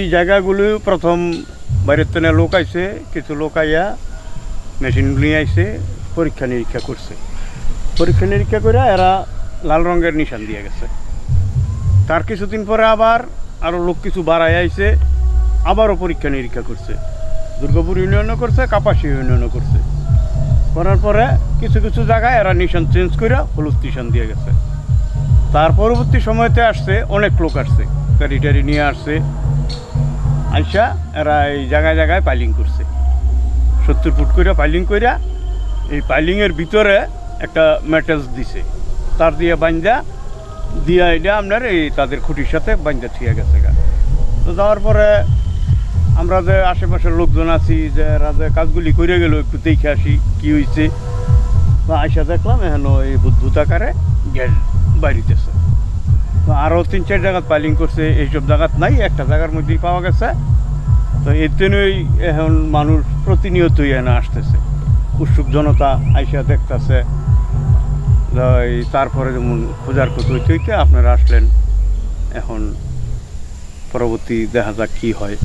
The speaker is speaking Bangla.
এই জায়গাগুলো প্রথম বাইরের থেকে লোক আইছে, কিছু লোক আইয়া মেশিন নিয়ে আইছে, পরীক্ষা নিরীক্ষা করছে। পরীক্ষা নিরীক্ষা করে এরা লাল রঙের নিশান দিয়ে গেছে। তার কিছুদিন পরে আবার আরও লোক কিছু বাড়াই আইছে, আবারও পরীক্ষা নিরীক্ষা করছে। দুর্গাপুর ইউনিয়নও করছে কাপাসি ইউনিয়নও করছে। করার পরে কিছু কিছু জায়গায় এরা নিশান চেঞ্জ করে হলুদ নিশান দিয়ে গেছে। তার পরবর্তী সময়তে আসছে, অনেক লোক আসছে, গাড়ি টাড়ি নিয়ে আসছে। আইসা এরা এই জায়গায় জায়গায় পাইলিং করছে। সত্তর ফুট করে পাইলিং কইরা এই পাইলিংয়ের ভিতরে একটা মেটালস দিছে। তার দিয়ে বাঞ্জা দিয়া এটা আপনার এই তাদের খুঁটির সাথে বাঞ্জা থিয়ে গেছে গা। তো যাওয়ার পরে আমরা যে আশেপাশের লোকজন আছি, যে এরা যে কাজগুলি করে গেল, একটু দেখে আসি কি হয়েছে বা আইসা দেখলাম এখন এই বুদ্ভুত আকারে গ্যাস বাড়িতেছে আরও তিন, চার জায়গাত পাইলিং করছে, এইসব জায়গাত নাই, একটা জায়গার মধ্যেই পাওয়া গেছে। তো এর জন্যই এখন মানুষ প্রতিনিয়তই এনে আসতেছে। উৎসুক জনতা আইসা দেখতেছে। তারপরে যেমন খোঁজার হইতে হইতে আপনারা আসলেন। এখন পরবর্তী দেখা যাক কী হয়।